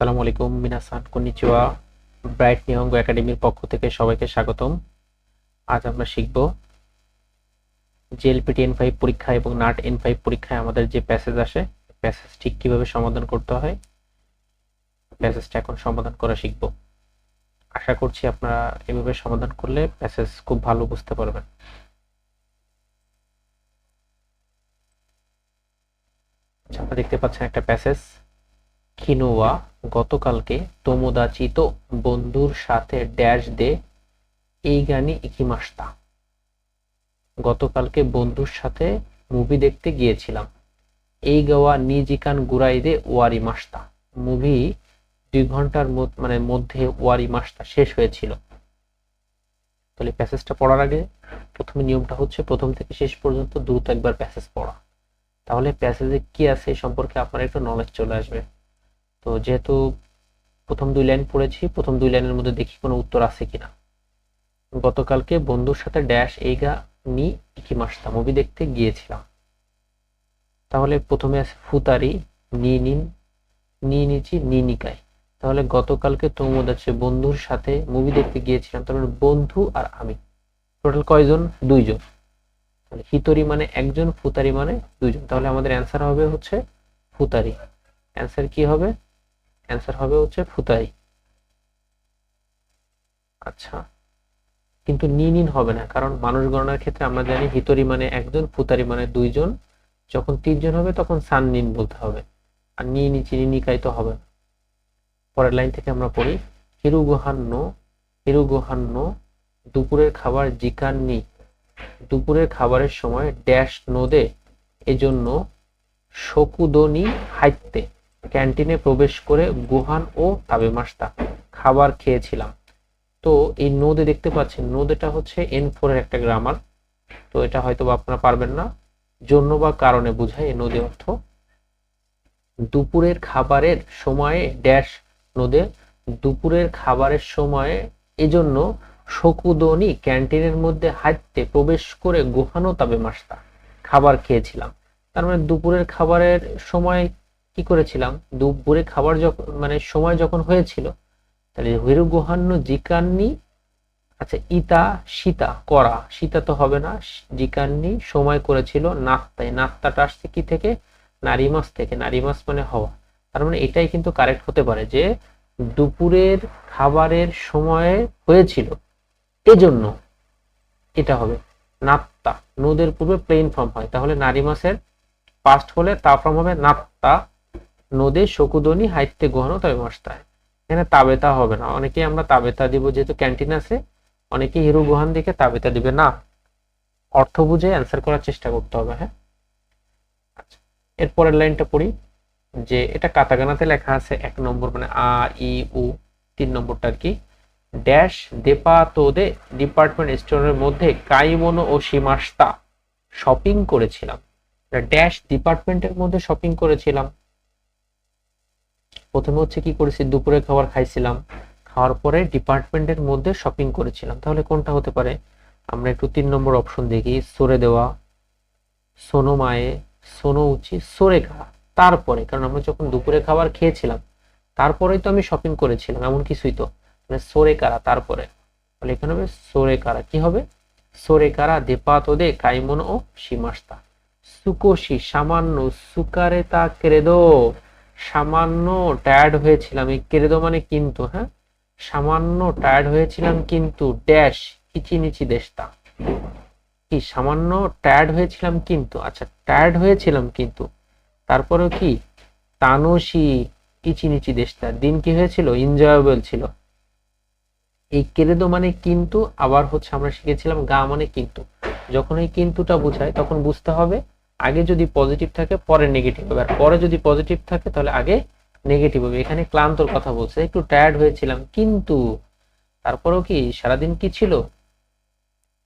আসসালামু আলাইকুম মিনাসান কনিচিওয়া ব্রাইট নিহঙ্গ একাডেমির পক্ষ থেকে সবাইকে স্বাগতম। আজ আমরা শিখব জেএলপিটি এন ফাইভ পরীক্ষা এবং নাট এন ফাইভ পরীক্ষায় আমাদের যে প্যাসেজ আসে প্যাসেজ ঠিক কীভাবে সমাধান করতে হয় প্যাসেজটা এখন সমাধান করা শিখব। আশা করছি আপনারা এভাবে সমাধান করলে প্যাসেজ খুব ভালো বুঝতে পারবেন। আচ্ছা, আপনারা দেখতে পাচ্ছেন একটা প্যাসেজ। খিনোয়া গতকালকে তোমোদাচিত বন্ধুর সাথে ড্যাশ দে এই গানি ইকিমাস্তা। গতকালকে বন্ধুর সাথে মুভি দেখতে গিয়েছিলাম। এই গাওয়া নিজিকান গুরাই দে ওয়ারি মাস্তা মুভি দুই ঘণ্টার মানে মধ্যে ওয়ারি মাসটা শেষ হয়েছিল। তাহলে প্যাসেজটা পড়ার আগে প্রথমে নিয়মটা হচ্ছে প্রথম থেকে শেষ পর্যন্ত দ্রুত একবার প্যাসেজ পড়া। তাহলে প্যাসেজে কি আছে সম্পর্কে আপনার একটু নলেজ চলে আসবে। তো যেহেতু প্রথম দুই লাইন পড়েছি, প্রথম দুই লাইনের মধ্যে দেখি কোনো উত্তর আছে কিনা। গতকালকে বন্ধুর সাথে ড্যাশ এইগা নি ইকিমাস্তা মুভি দেখতে গিয়েছিলাম। তাহলে প্রথমে আছে ফুতারি নি নিন নি নিচি নি নিকাই তাহলে গতকালকে তোমদ আছে বন্ধুর সাথে মুভি দেখতে গিয়েছিলাম, তার মানে বন্ধু আর আমি। টোটাল কয়জন? দুইজন। তাহলে হিতরি মানে একজন, ফুতারি মানে দুইজন। তাহলে আমাদের অ্যান্সার হবে হচ্ছে ফুতারি। অ্যান্সার কি হবে? অ্যান্সার হবে হচ্ছে ফুতারি আচ্ছা। কিন্তু নিন নিন হবে না, কারণ মানুষ গণনার ক্ষেত্রে আমরা জানি হিতরি মানে একজন, ফুতারি মানে দুইজন। যখন তিনজন হবে তখন সান নিন বলতে হবে। আর নি নিচি নিকাই তো হবে না। পরের লাইন থেকে আমরা পড়ি, হিরুগুহান্ন হিরুগুহান্ন, দুপুরের খাবার জিকান নি। দুপুরের খাবারের সময় ড্যাশ নদে, এজন্য শকুদনি হাইতে ক্যান্টিনে প্রবেশ করে গুহান ও তাবে মাস্তা খাবার খেয়েছিলাম। তো এই নোদে দেখতে পাচ্ছেন, নোদেটা হচ্ছে এন ফোরের একটা গ্রামার তো এটা হয়তো বা আপনারা পারবেন না। জন্য বা কারণে বোঝায় এই নদী অর্থ দুপুরের খাবারের সময়ে ড্যাশ নদে, দুপুরের খাবারের সময়ে এজন্য শকুদনি ক্যান্টিনের মধ্যে হাঁটতে প্রবেশ করে গুহানো তাবে মাস্তা খাবার খেয়েছিলাম। তার মানে দুপুরের খাবারের সময় কি করেছিলাম? দুপুরে খাবার যখন মানে সময় যখন হয়েছিল, তাহলে হিরু গুহান্ন জিকান্নি আচ্ছা ইতা, সীতা, করা, সীতা তো হবে না, জিকান্নি সময় করেছিল নাত্তায় নাত্তাটা আসছে কি থেকে? নারিমাস থেকে। নারিমাস মানে হওয়া। তার মানে এটাই কিন্তু কারেক্ট হতে পারে যে দুপুরের খাবারের সময় হয়েছিল। এজন্য এটা হবে নাত্তা নদের পূর্বে প্লেন ফর্ম হয়। তাহলে নারিমাসের পাস্ট হলে তা ফর্ম হবে নাত্তা নদে শকুদনি হাইতে গহন তবে মাস্তায় এখানে তাবেতা হবে না। অনেকেই আমরা তাবেতা দিব, যেহেতু ক্যান্টিন আছে অনেকে হিরু গুহান দিকে তাবেতা দিবে না। অর্থ বুঝে অ্যান্সার করার চেষ্টা করতে হবে হ্যাঁ? আচ্ছা এরপরের লাইনটা পড়ি, যে এটা কাতাগানাতে লেখা আছে, এক নম্বর মানে আ, ই, উ, তিন নম্বরটা আর কি। ড্যাশ, দেপা, তোদে, ডিপার্টমেন্ট স্টোরের মধ্যে কাইমোনো ও সীমাস্তা শপিং করেছিলাম। ড্যাশ, ডিপার্টমেন্টের মধ্যে শপিং করেছিলাম। প্রথমে হচ্ছে কি করেছি, দুপুরে খাবার খাইছিলাম। খাওয়ার পরে ডিপার্টমেন্টের মধ্যে শপিং করেছিলাম। তাহলে কোনটা হতে পারে? আমরা একটু তিন নম্বর অপশন দেখি, সরে দেওয়া, সোনো মায়ে, সোনো উচি, সরে খাওয়া। তারপরে, কারণ আমরা যখন দুপুরে খাবার খেয়েছিলাম, তারপরেই তো আমি শপিং করেছিলাম, এমন কিছুই তো। মানে সরে কারা, তারপরে। তাহলে এখানে হবে সরে কারা। কি হবে? সরে কারা, দেপাতদে কাইমন ও সীমাস্তা। সুকোশি সামান্য সুকারে তা ক্রেদো। সামান্য টায়ার্ড হয়েছিলাম। এই ক্রেদো মানে কিন্তু হ্যাঁ? সামান্য টায়ার্ড হয়েছিলাম কিন্তু ড্যাশ ইচিনিচি দেশটা। কি, সামান্য টায়ার্ড হয়েছিলাম কিন্তু আচ্ছা টায়ার্ড হয়েছিলাম কিন্তু। তারপরেও কি? তানসি ইচিনিচি দেশটা। দিন কি হয়েছিল? এনজয়েবল ছিল। এই কেরেদো মানে কিন্তু আবার হচ্ছে আমরা শিখেছিলাম গা মানে কিন্তু। যখন এই কিন্তুটা বোঝায়, তখন বুঝতে হবে আগে যদি পজিটিভ থাকে, পরে নেগেটিভ হবে। আর পরে যদি পজিটিভ থাকে, তাহলে আগে নেগেটিভ হবে। এখানে ক্লান্তর কথা বলছে। একটু টায়ার্ড হয়েছিলাম, কিন্তু তারপরেও কি সারাদিন কি ছিল?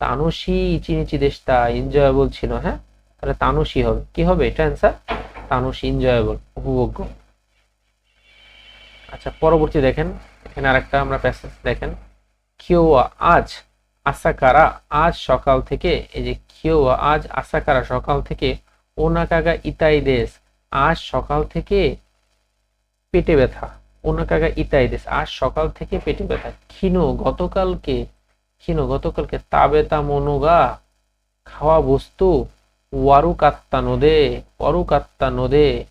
তানসি ইচিনিচি দেশটা এনজয়েবল ছিল হ্যাঁ? তাহলে তানসি হবে। কি হবে? এটা অ্যান্সার তানসি এনজয়েবল উপভোগ্য। আচ্ছা পরবর্তী দেখেন। এখানে আরেকটা আমরা প্যাসেজ দেখেন। কিওয়া আজ আসাকারা আজ সকাল থেকে, এই যে কিওয়া আজ আসাকারা সকাল থেকে, ওনাকাগা ইতাই দেশ, আজ সকাল থেকে পেটে ব্যথা, ওনাকাগা ইতাই দেশ, আজ সকাল থেকে পেটে ব্যথা। ক্ষীণ গতকালকে ক্ষীণ গতকালকে তাবেতা মনোগা খাওয়া বস্তু, ওয়ারু কাত্তা নদে, ওয়ারু কাত্তা নদে,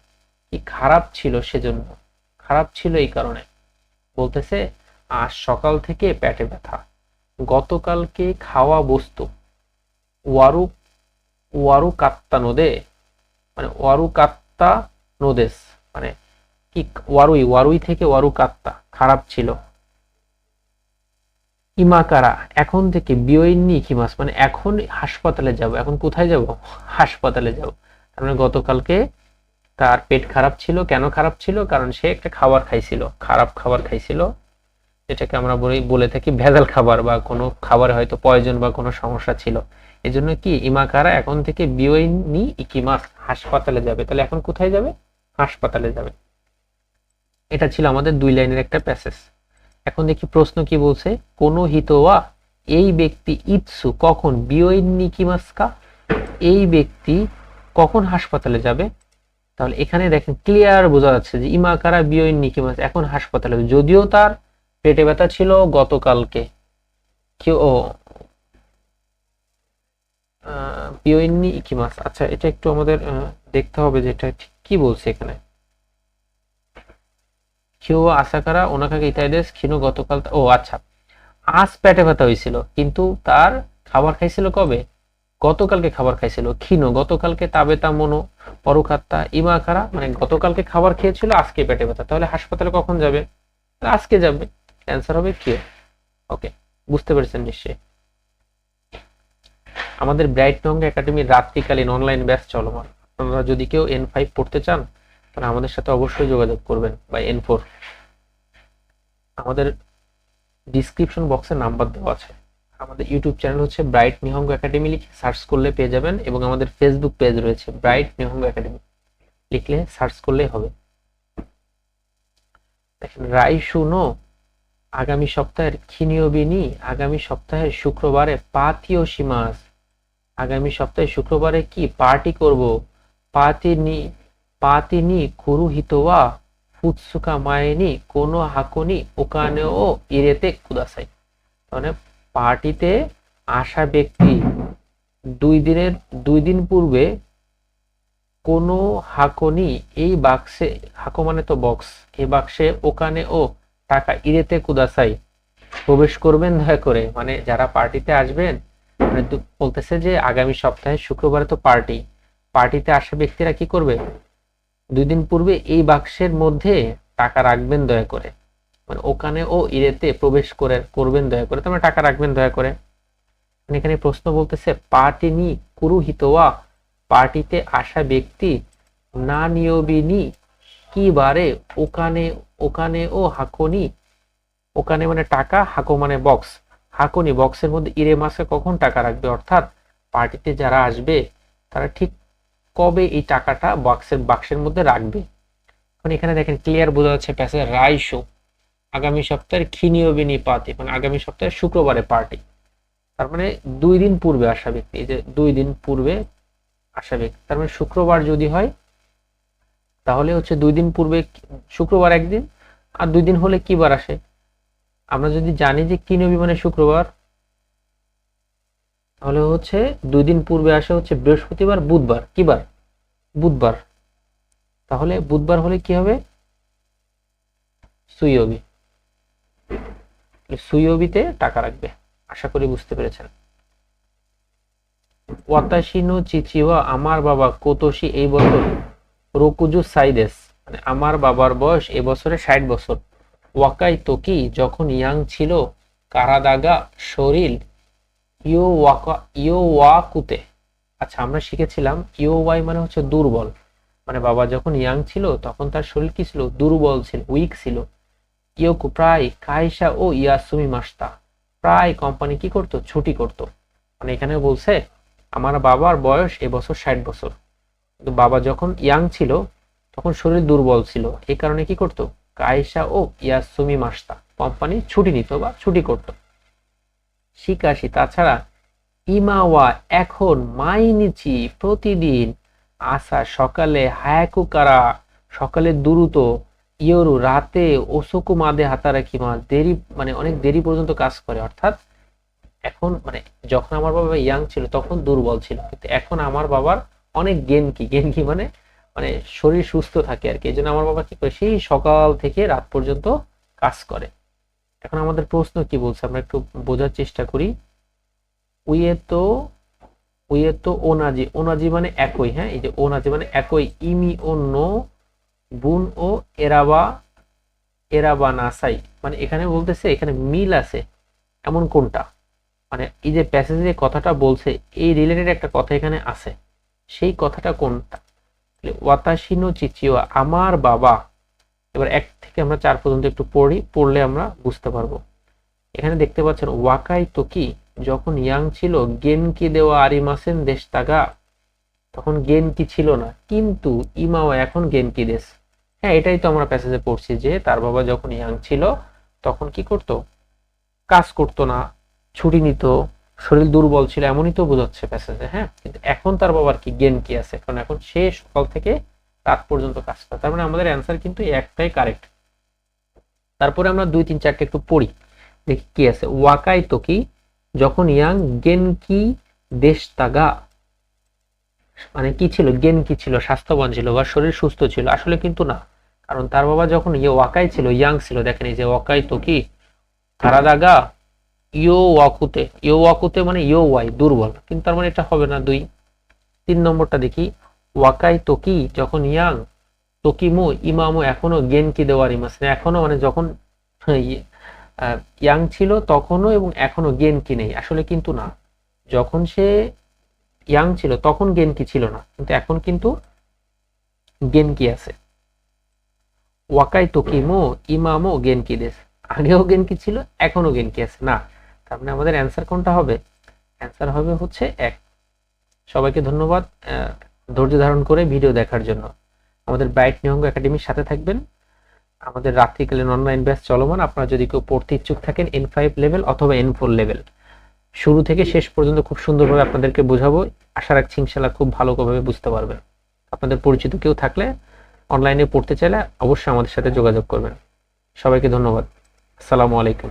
কি খারাপ ছিল সেজন্য, খারাপ ছিল এই কারণে। বলতেছে, আজ সকাল থেকে পেটে ব্যথা। গতকালকে খাওয়া বস্তু। ওয়ারু ওয়ারু কাত্তা নদে মানে ওয়ারু কাত্তা নোদেস মানে কি ওয়ারুই ওয়ারুই থেকে ওয়ারু কাত্তা খারাপ ছিল। ইমাকারা, এখন থেকে বিয়ইনি কিমাস মানে এখন হাসপাতালে যাব, এখন কোথায় যাব? হাসপাতালে যাব। তার মানে গতকালকে তার পেট খারাপ ছিল। কেন খারাপ ছিল? কারণ সে একটা খাবার খাইছিল, খারাপ খাবার খাইছিল। যেটাকে আমরা বলি, বলে থাকি ভেজাল খাবার বা কোনো খাবারে হয়তো পয়জন বা কোনো সমস্যা ছিল। এই জন্য কি, ইমাকারা এখন থেকে বিওইনি ইকিমাস হাসপাতালে যাবে। তাহলে এখন কোথায় যাবে? হাসপাতালে যাবে। এটা ছিল আমাদের দুই লাইনের একটা প্যাসেজ এখন দেখি প্রশ্ন কি বলছে, কোন হিতোয়া, এই ব্যক্তি ইৎসু কখন বিওইনি কিমাসকা এই ব্যক্তি কখন হাসপাতালে যাবে? তাহলে এখানে দেখেন ক্লিয়ার বোঝা যাচ্ছে যে ইমাকারা বিওইনি কিমাস এখন হাসপাতালে যদিও তার পেটে ব্যথা ছিল গতকালকে। কেউ পিওইনি ইকিমাস আচ্ছা এটা একটু আমাদের দেখতে হবে যে এটা ঠিক কি বলছে এখানে। কিও আশাকারা ওনাকাকে ইতাইদেস ক্ষীণ গতকাল ও আচ্ছা। আজ পেটে ব্যথা হয়েছিল, কিন্তু তার খাবার খাইছিল কবে? গতকালকে খাবার খাইছিল। ক্ষীণ গতকালকে তাবে তা মনো, পরুখাত্তা ইমাকারা মানে গতকালকে খাবার খেয়েছিল, আজকে পেটে ব্যথা। তাহলে হাসপাতালে কখন যাবে? আজকে যাবে। অ্যান্সার হবে কিও ওকে বুঝতে পেরেছেন নিশ্চয়ই। আমাদের ব্রাইট নং একাডেমির রাত্রিকালীন অনলাইন ব্যাচ চলমান। আপনারা যদি কেউ এন ফাইভ পড়তে চান, তাহলে আমাদের সাথে অবশ্যই যোগাযোগ করবেন বা এন ফোর আমাদের ডিসক্রিপশন বক্সে নাম্বার দেওয়া আছে। আমাদের ইউটিউব চ্যানেল হচ্ছে ব্রাইট নিহঙ্গ একাডেমি লিখে সার্চ করলে পেয়ে যাবেন এবং আমাদের ফেসবুক পেজ রয়েছে ব্রাইট নিহঙ্গ একাডেমি লিখলে সার্চ করলেই হবে। দেখেন রাই শুনো আগামী সপ্তাহের খিনীয় বিনি আগামী সপ্তাহের শুক্রবারে পাতীয় সীমাস। আগামী সপ্তাহে শুক্রবারে কি পার্টি করব? পাতিনি পাতিনি কুরুহিতওয়া ফুৎসুকা মায়েনি, কোনো হাকুনি ওখানেও ইরেতে কুদাসাই। মানে পার্টিতে আসা ব্যক্তি দুই দিনের, দুই দিন পূর্বে কোনো হাকনি, এই বাক্সে, হাকো মানে তো বক্স এই বাক্সে ওখানে ও টাকা ইরেতে কুদাসাই। প্রবেশ করবেন, দয়া করে। মানে যারা পার্টিতে আসবেন মানে বলতেছে যে আগামী সপ্তাহে শুক্রবারে তো পার্টি। পার্টিতে আসা ব্যক্তিরা কি করবে? দুই দিন পূর্বে এই বাক্সের মধ্যে টাকা রাখবেন, দয়া করে। মানে ওখানে ও ইরেতে প্রবেশ করে, করবেন, দয়া করে। তোমরা টাকা রাখবেন, দয়া করে। মানে এখানে প্রশ্ন বলতেছে, পার্টি নি কুরুহিতওয়া পার্টিতে আসা ব্যক্তি না নিয়বিনী কি বারে ওখানে ওখানে ও হাকনি, ওখানে মানে টাকা, হাকো মানে বক্স হাকুনি বক্সের মধ্যে ইরে মাসে কখন টাকা রাখবে? অর্থাৎ পার্টিতে যারা আসবে, তারা ঠিক কবে এই টাকাটা বক্সের বাক্সের মধ্যে রাখবে? এখন এখানে দেখেন ক্লিয়ার বোঝা যাচ্ছে প্যাসে রাইশো আগামী সপ্তাহের খিনীয় বিনি পাতি মানে আগামী সপ্তাহে শুক্রবারে পার্টি তার মানে দুই দিন পূর্বে আসা ব্যক্তি, এই যে দুই দিন পূর্বে আসা ব্যক্তি। তার মানে শুক্রবার যদি হয় তাহলে হচ্ছে দুই দিন পূর্বে শুক্রবার একদিন, আর দুই দিন হলে কি বার আসে? আমরা যদি জানি যে কি নবী মানে শুক্রবার, তাহলে হচ্ছে দুই দিন পূর্বে আসে হচ্ছে বৃহস্পতিবার, বুধবার। কি বার? বুধবার। তাহলে বুধবার হলে কি হবে? সুইয়বি সুইয়বিতে টাকা রাখবে। আশা করি বুঝতে পেরেছেন। ওয়াতাশিনো চিচিওয়া, আমার বাবা, কোতোশি, এই বছর রকুজু সাইদেস মানে আমার বাবার বয়স এবছরে ষাট বছর। ওয়াকাই তোকি যখন ইয়াং ছিল, কারাদাগা শরীর ইও ওয়াকা ইও ওয়াকুতে। আচ্ছা আমরা শিখেছিলাম ইও ওয়াই মানে হচ্ছে দুর্বল। মানে বাবা যখন ইয়াং ছিল, তখন তার শরীর কি ছিল? দুর্বল ছিল, উইক ছিল। ইয়োকু প্রায় কাইসা ও ইয়াসুমি মাস্তা। প্রায় কোম্পানি কি করতো? ছুটি করতো। মানে এখানে বলছে, আমার বাবার বয়স এবছর ষাট বছর। কিন্তু বাবা যখন ইয়াং ছিল, তখন শরীর দুর্বল ছিল। এই কারণে কি করতো? কায়সা ও ইয়াসুমি মাস্তা কোম্পানি ছুটি নিত বা ছুটি করত। শিকাশি, তাছাড়া ইমাওয়া এখন মাইনিচি প্রতিদিন আসা সকালে হায়াকুকারা, সকালে দ্রুত, ইয়োরু রাতে ওসোকু মাদে হাতারাকিমা দেরি মানে অনেক দেরি পর্যন্ত কাজ করে। অর্থাৎ এখন মানে যখন আমার বাবা ইয়াং ছিল, তখন দুর্বল ছিল। কিন্তু এখন আমার বাবার অনেক গেন কি? গেন কি মানে? মানে শরীর সুস্থ থাকে আর কি। এই জন্য আমার বাবা কি করে, সেই সকাল থেকে রাত পর্যন্ত কাজ করে। এখন আমাদের প্রশ্ন কি বলছে? আমরা একটু বোঝার চেষ্টা করি। উইয়ে তো উইয়ে তো ওনাজি। ওনাজি মানে একই হ্যাঁ? এই যে ওনাজি মানে একই। ইমি নো বুন ও এরাবা এরাবা নাসাই। মানে এখানে বলতেছে, এখানে মিল আছে। এমন কোনটা? মানে এই যে প্যাসেজে কথাটা বলছে, এই রিলেটেড একটা কথা এখানে আছে। সেই কথাটা কোনটা ওয়াতাশিনো চিচিও, আমার বাবা। এবার এক থেকে আমরা চার পর্যন্ত একটু পড়ি, পড়লে আমরা বুঝতে পারব। এখানে দেখতে পাচ্ছেন, ওয়াকাই তো কি? যখন ইয়াং ছিল গেনকি দেওয়া আরিমাসেন দেশ তাগা? তখন গেনকি ছিল না? কিন্তু ইমাও এখন গেনকি দেশ? হ্যাঁ এটাই তো আমরা প্যাসেজে পড়ছি যে, তার বাবা যখন ইয়াং ছিল, তখন কি করতো? কাজ করতো না, ছুটি নিত শরীর দুর্বল ছিল এমনই তো বোঝাচ্ছে প্যাসেজে হ্যাঁ? কিন্তু এখন তার বাবার কি গেন কি আছে? কারণ এখন সে সকাল থেকে রাত পর্যন্ত কাজ করে। তার মানে আমাদের অ্যান্সার কিন্তু একটাই কারেক্ট তারপরে আমরা দুই, তিন চারটে একটু পড়ি। দেখি কি আছে। ওয়াকাই তো কি? যখন ইয়াং গেন কি দেশ তাগা? মানে কি ছিল? গেন কি ছিল? স্বাস্থ্যবান ছিল বা শরীর সুস্থ ছিল? আসলে কিন্তু না। কারণ তার বাবা যখন ইয়ে ওয়াকাই ছিল, ইয়াং ছিল, দেখেন এই যে ওয়াকাই তো কি? তারাদাগা ইয়ো ওয়াকুতে ইয়ো ওয়াকুতে মানে ইয়ো ওয়াই দুর্বল। কিন্তু তার মানে এটা হবে না, দুই। তিন নম্বরটা দেখি। ওয়াকাই তোকি, যখন ইয়াং, তোকিমু, ইমামু এখনও গেন কি দেওয়ার ইমাস এখনও মানে যখন ইয়াং ছিল তখনও এবং এখনও গেন কি নেই। আসলে কিন্তু না। যখন সে ইয়াং ছিল তখন গেন কি ছিল না। কিন্তু এখন কিন্তু গেন কি আছে। ওয়াকাই তোকিমু, ইমামু গেন কি দেশ আগেও গেন কি ছিল, এখনও গেন কি আছে। না তার মানে আমাদের অ্যান্সার কোনটা হবে? অ্যান্সার হবে হচ্ছে এক। সবাইকে ধন্যবাদ ধৈর্য ধারণ করে ভিডিও দেখার জন্য। আমাদের ব্রাইট নিয়ঙ্গ একাডেমির সাথে থাকবেন। আমাদের রাত্রিকালীন অনলাইন ব্যাচ চলমান। আপনারা যদি কেউ পড়তে ইচ্ছুক থাকেন এন ফাইভ লেভেল অথবা এন ফোর লেভেল শুরু থেকে শেষ পর্যন্ত খুব সুন্দরভাবে আপনাদেরকে বোঝাবো। আশা রাখছি ইনশাল্লাহ খুব ভালোভাবে বুঝতে পারবেন। আপনাদের পরিচিত কেউ থাকলে অনলাইনে পড়তে চাইলে অবশ্যই আমাদের সাথে যোগাযোগ করবেন। সবাইকে ধন্যবাদ। আসসালামু আলাইকুম।